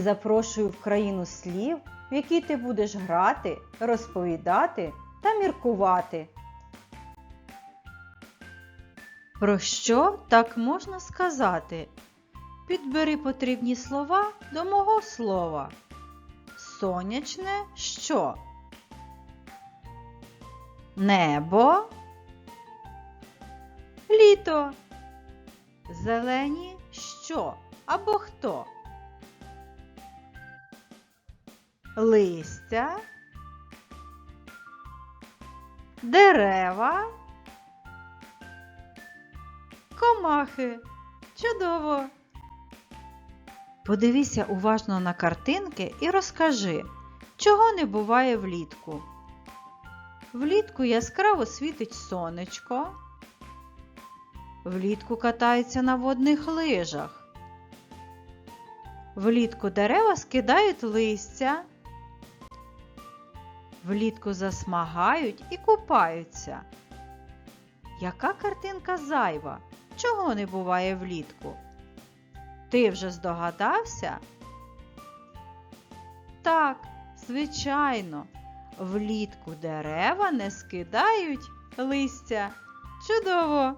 запрошую в країну слів, в якій ти будеш грати, розповідати та міркувати. Про що так можна сказати? Підбери потрібні слова до мого слова. Сонячне що? Небо. Літо. Зелені що або хто? Листя. Дерева. Комахи. Чудово! Подивися уважно на картинки і розкажи, чого не буває влітку. Влітку яскраво світить сонечко. Влітку катаються на водних лижах. Влітку дерева скидають листя. Влітку засмагають і купаються. Яка картинка зайва? Чого не буває влітку? Ти вже здогадався? Так, звичайно, влітку дерева не скидають листя. Чудово!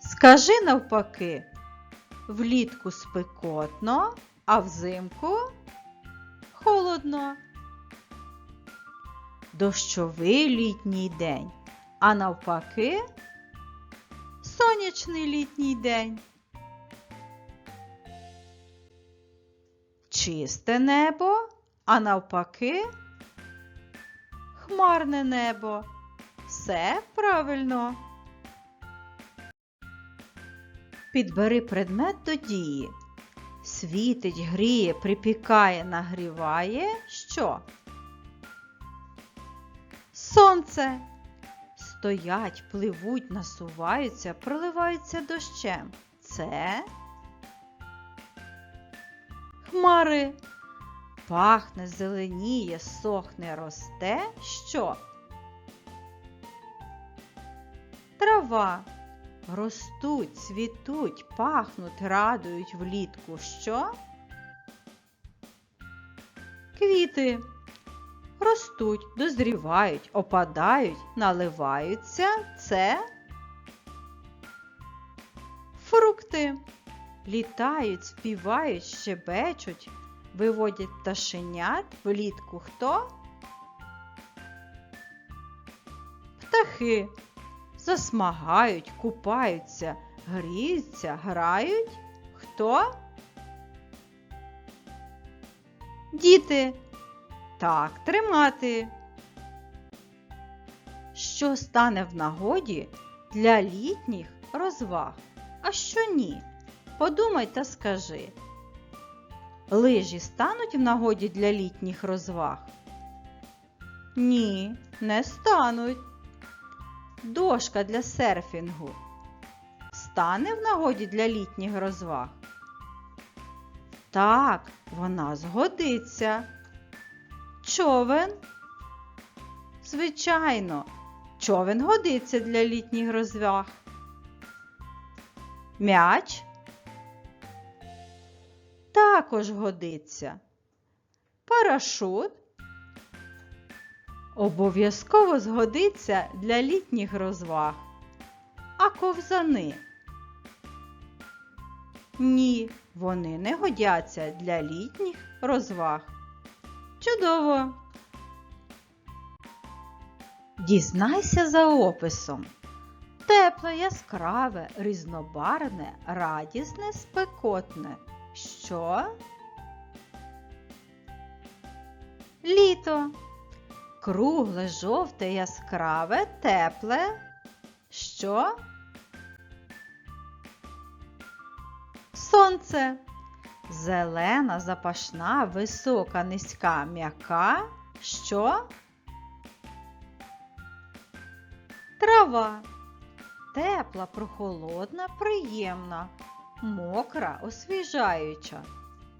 Скажи навпаки, влітку спекотно, а взимку холодно. Дощовий літній день, а навпаки сонячний літній день. Чисте небо, а навпаки хмарне небо. Все правильно. Підбери предмет до дії. Світить, гріє, припікає, нагріває. Що? Сонце. Стоять, пливуть, насуваються, проливаються дощем. Це хмари. Пахне, зеленіє, сохне, росте. Що? Трава. Ростуть, цвітуть, пахнуть, радують влітку. Що? Квіти. Ростуть, дозрівають, опадають, наливаються. Це фрукти. Літають, співають, щебечуть, виводять пташенят влітку хто? Птахи. Засмагають, купаються, гріються, грають. Хто? Діти. Так, тримати. Що стане в нагоді для літніх розваг? А що ні? Подумай та скажи. Лижі стануть в нагоді для літніх розваг? Ні, не стануть. Дошка для серфінгу стане в нагоді для літніх розваг? Так, вона згодиться. Човен? Звичайно, човен годиться для літніх розваг. М'яч також годиться. Парашут обов'язково згодиться для літніх розваг. А ковзани? Ні, вони не годяться для літніх розваг. Чудово! Дізнайся за описом. Тепле, яскраве, різнобарне, радісне, спекотне. Що? Літо. Кругле, жовте, яскраве, тепле. Що? Сонце. Зелена, запашна, висока, низька, м'яка. Що? Трава. Тепла, прохолодна, приємна, мокра, освіжаюча.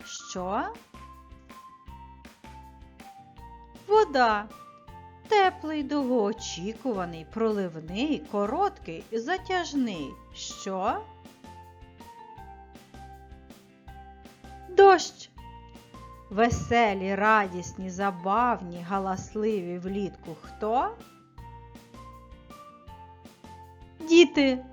Що? Вода. Теплий, довгоочікуваний, проливний, короткий затяжний. Що? Дощ. Веселі, радісні, забавні, галасливі влітку хто? Діти.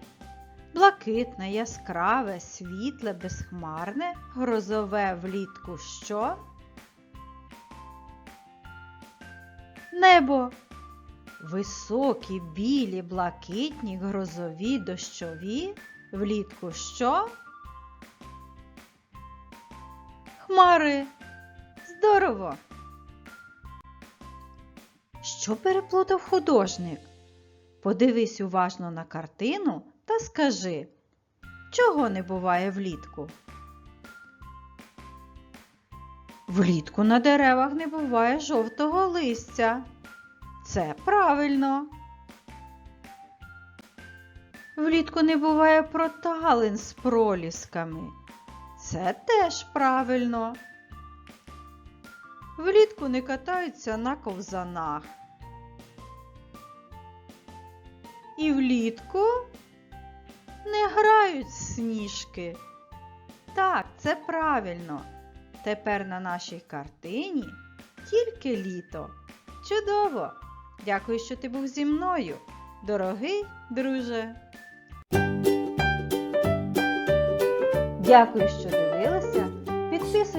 Блакитне, яскраве, світле, безхмарне, грозове влітку що? Небо. Високі, білі, блакитні, грозові, дощові, влітку що? Хмари. Здорово. Що переплутав художник? Подивись уважно на картину та скажи, чого не буває влітку? Влітку на деревах не буває жовтого листя. Це правильно. Влітку не буває проталин з пролісками. Це теж правильно. Влітку не катаються на ковзанах. І влітку не грають сніжки. Так, це правильно. Тепер на нашій картині тільки літо. Чудово! Дякую, що ти був зі мною, дорогий друже. Дякую, що.